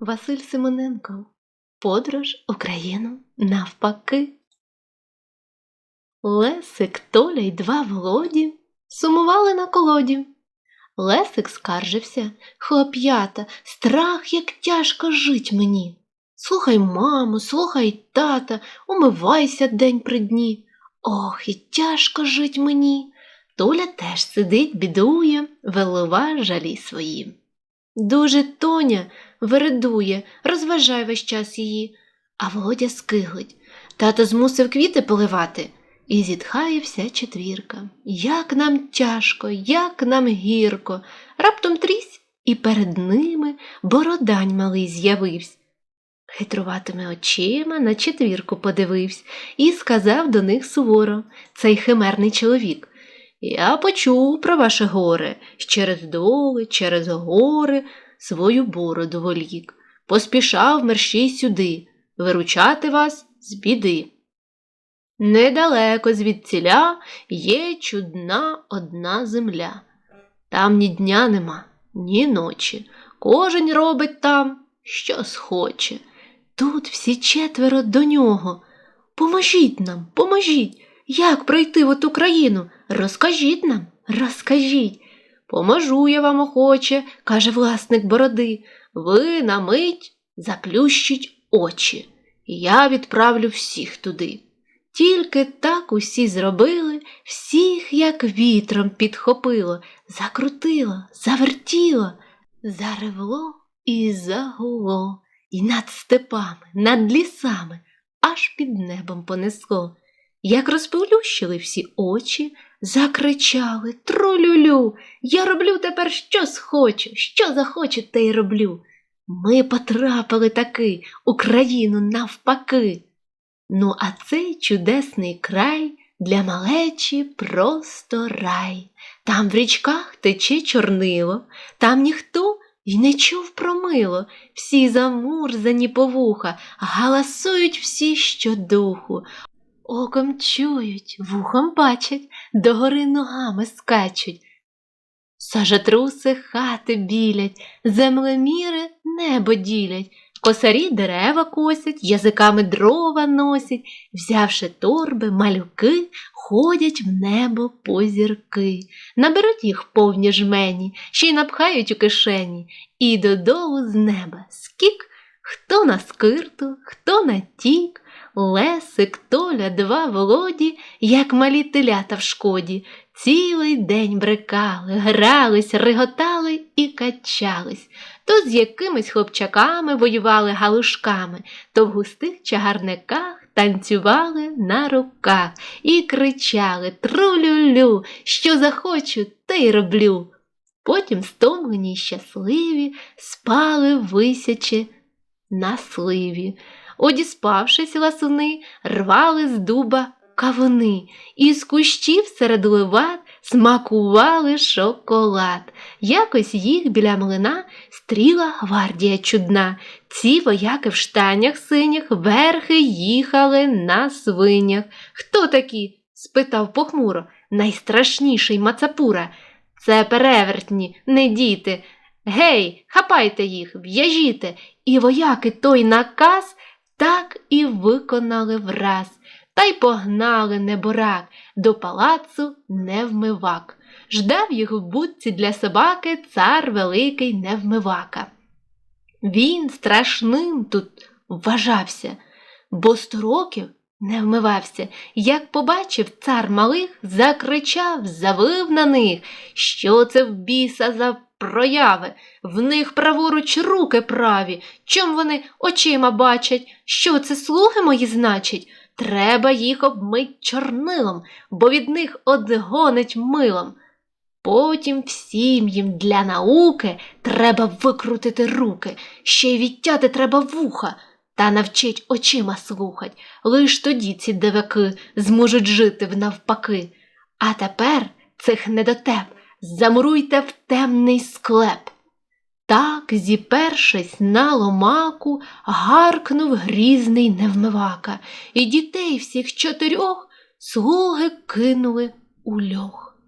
Василь Симоненко. Подорож Україну навпаки. Лесик, Толя й два Володі сумували на колоді. Лесик скаржився, хлоп'ята, страх, як тяжко жить мені. Слухай маму, слухай тата, умивайся день при дні. Ох, і тяжко жить мені. Толя теж сидить, бідує, вилива жалі свої. Дуже Тоня вередує, розважай весь час її, а Володя скиглить. Тато змусив квіти поливати. І зітхає вся четвірка. Як нам тяжко, як нам гірко. Раптом трісь, і перед ними бородань малий з'явився. Хитруватими очима на четвірку подивився і сказав до них суворо цей химерний чоловік. Я почув про ваше горе, через доли, через гори свою бороду волік. Поспішав мерщій сюди, виручати вас з біди. Недалеко звідціля є чудна одна земля. Там ні дня нема, ні ночі. Кожен робить там, що схоче. Тут всі четверо до нього. Поможіть нам, поможіть, як пройти в оту країну? Розкажіть нам, розкажіть. Поможу я вам охоче, каже власник бороди. Ви на мить заплющіть очі, і я відправлю всіх туди. Тільки так усі зробили, всіх, як вітром підхопило, закрутило, завертіло, заревло і загуло, і над степами, над лісами, аж під небом понесло. Як розплющили всі очі, закричали Трулюлю, я роблю тепер що схочу, що захочу, те й роблю. Ми потрапили таки у країну навпаки. Ну, а цей чудесний край для малечі просто рай. Там в річках тече чорнило, там ніхто й не чув про мило. Всі замурзані по вуха, галасують всі щодуху. Оком чують, вухом бачать, догори ногами скачуть. Сажатруси хати білять, землеміри небо ділять. Косарі дерева косять, язиками дрова носять, взявши торби, малюки, ходять в небо по зірки, наберуть їх повні жмені, ще й напхають у кишені, і додолу з неба скік, хто на скирту, хто на тік, Лесик, Толя, два Володі, як малі телята в шкоді, цілий день брикали, грались, реготали і качались. То з якимись хлопчаками воювали галушками, то в густих чагарниках танцювали на руках і кричали Трулюлю, що захочу, те й роблю. Потім, стомлені й щасливі, спали висячи на сливі. Одіспавшись ласуни, рвали з дуба кавуни, і з кущів серед леват смакували шоколад. Якось їх біля млина стріла гвардія чудна. Ці вояки в штанях синіх верхи їхали на свинях. Хто такі? спитав похмуро, найстрашніший мацапура. Це перевертні, не діти. Гей, хапайте їх, в'яжіте, і вояки той наказ так і виконали враз, та й погнали неборак до палацу невмивак. Ждав їх в будці для собаки цар великий невмивака. Він страшним тут вважався, бо сто років не вмивався. Як побачив цар малих, закричав, завив на них, що це в біса за прояви, в них праворуч руки праві, чом вони очима бачать, що це слуги мої значить? Треба їх обмить чорнилом, бо від них одгонить милом. Потім всім їм для науки треба викрутити руки, ще й відтяти треба вуха, та навчить очима слухать. Лиш тоді ці диваки зможуть жити внавпаки. А тепер цих недотеп замуруйте в темний склеп. Так, зіпершись на ломаку, гаркнув грізний невмивака, і дітей всіх чотирьох слуги кинули у льох.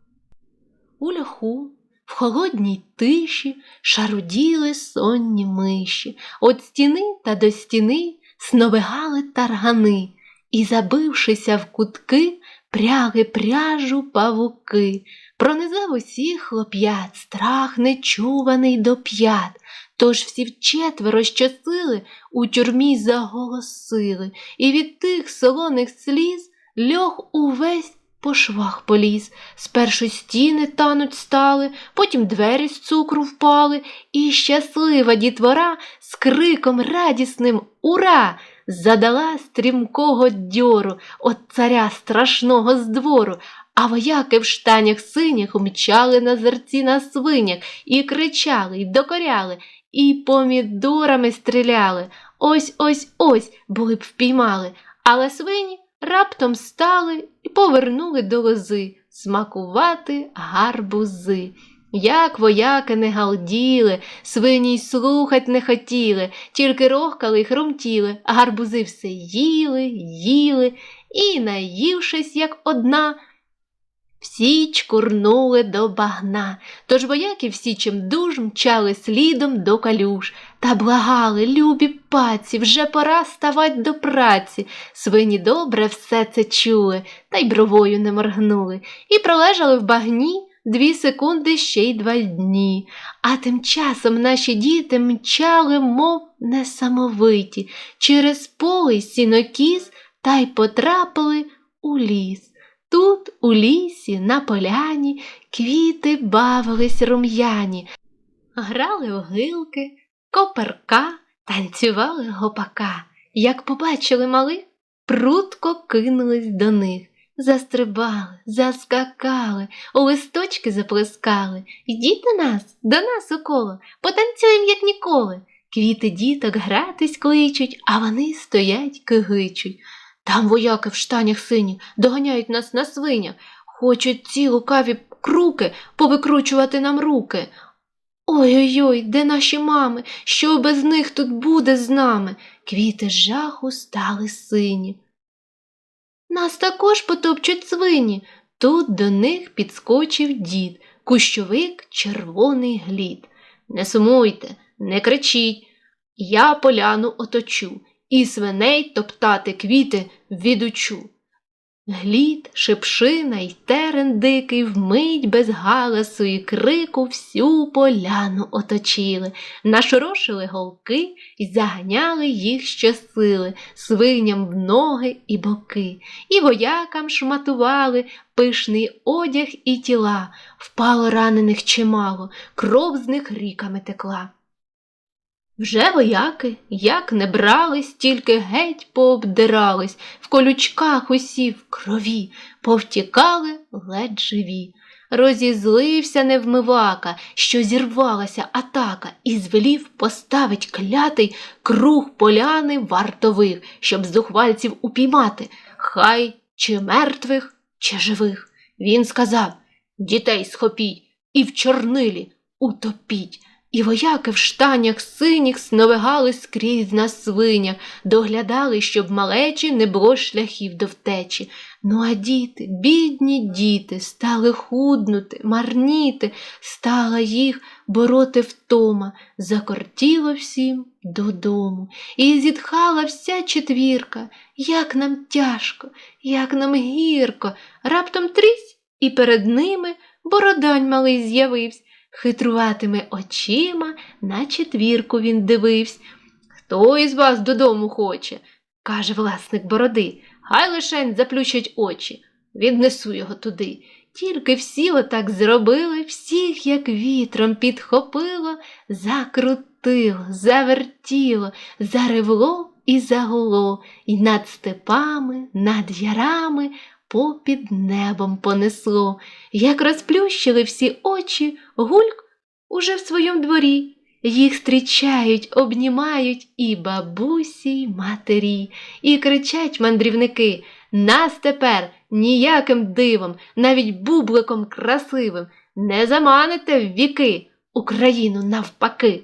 У льоху, В холодній тиші шаруділи сонні миші, От стіни та до стіни сновигали таргани, І, забившися в кутки, пряги пряжу павуки. Пронизав усіх хлоп'ят страх нечуваний до п'ят. Тож всі вчетверо щосили у тюрмі заголосили, І від тих солоних сліз льох увесь по швах поліз. Спершу стіни тануть стали, потім двері з цукру впали, і щаслива дітвора з криком радісним Ура! задала стрімкого дьору от царя страшного з двору, а вояки в штанях синіх мчали на зерці на свинях і кричали, і докоряли, і помідорами стріляли. Ось ось ось були б впіймали, але свині раптом стали і повернули до лози смакувати гарбузи. Як вояки не галділи, свині й слухать не хотіли, тільки рохкали й хрумтіли, гарбузи все їли, їли і, наївшись, як одна, всі чкурнули до багна, тож вояки всі чимдуж мчали слідом до калюж та благали, любі паці, вже пора ставать до праці. Свині добре все це чули, та й бровою не моргнули, і пролежали в багні дві секунди ще й два дні. А тим часом наші діти мчали, мов несамовиті, через поле сінокіс та й потрапили у ліс. Тут, у лісі, на поляні, квіти бавились рум'яні, грали в гилки, коперка, танцювали гопака. Як побачили малих, прутко кинулись до них. Застрибали, заскакали, у листочки заплескали. Йдіть до нас, до нас у коло, потанцюємо, як ніколи. Квіти діток гратись кличуть, а вони стоять кигичуть. Там вояки в штанях сині доганяють нас на свинях, хочуть ці лукаві круки повикручувати нам руки. Ой-ой-ой, де наші мами? Що без них тут буде з нами? Квіти жаху стали сині. Нас також потопчуть свині. Тут до них підскочив дід, кущовик червоний глід. Не сумуйте, не кричіть, я поляну оточу і свиней топтати квіти відучу. Глід, шипшина й терен дикий вмить без галасу і крику всю поляну оточили, нашорошили голки й заганяли їх щосили, свиням в ноги і боки, і воякам шматували пишний одяг і тіла, впало ранених чимало, кров з них ріками текла. Вже вояки, як не брались, тільки геть пообдирались, в колючках усі в крові, повтікали ледь живі. Розізлився невмивака, що зірвалася атака, і звелів поставить клятий круг поляни вартових, щоб зухвальців упіймати, хай чи мертвих, чи живих. Він сказав Дітей схопіть і в чорнилі утопіть. І вояки в штанях синіх сновигали скрізь на свинях, доглядали, щоб малечі не було шляхів до втечі. Ну а діти, бідні діти, стали худнути, марніти, стала їх бороти втома, закортіло всім додому. І зітхала вся четвірка, як нам тяжко, як нам гірко, раптом трісь, і перед ними бородань малий з'явився. Хитруватими очима на четвірку він дивився. Хто із вас додому хоче, каже власник бороди, хай лишень заплющать очі, віднесу його туди. Тільки всі отак зробили, всіх, як вітром підхопило, закрутило, завертіло, заревло і загуло, і над степами, над ярами попід небом понесло, як розплющили всі очі, гульк уже в своєму дворі. Їх зустрічають, обнімають і бабусі, й матері, і кричать мандрівники Нас тепер ніяким дивом, навіть бубликом красивим, не заманите в віки Україну навпаки.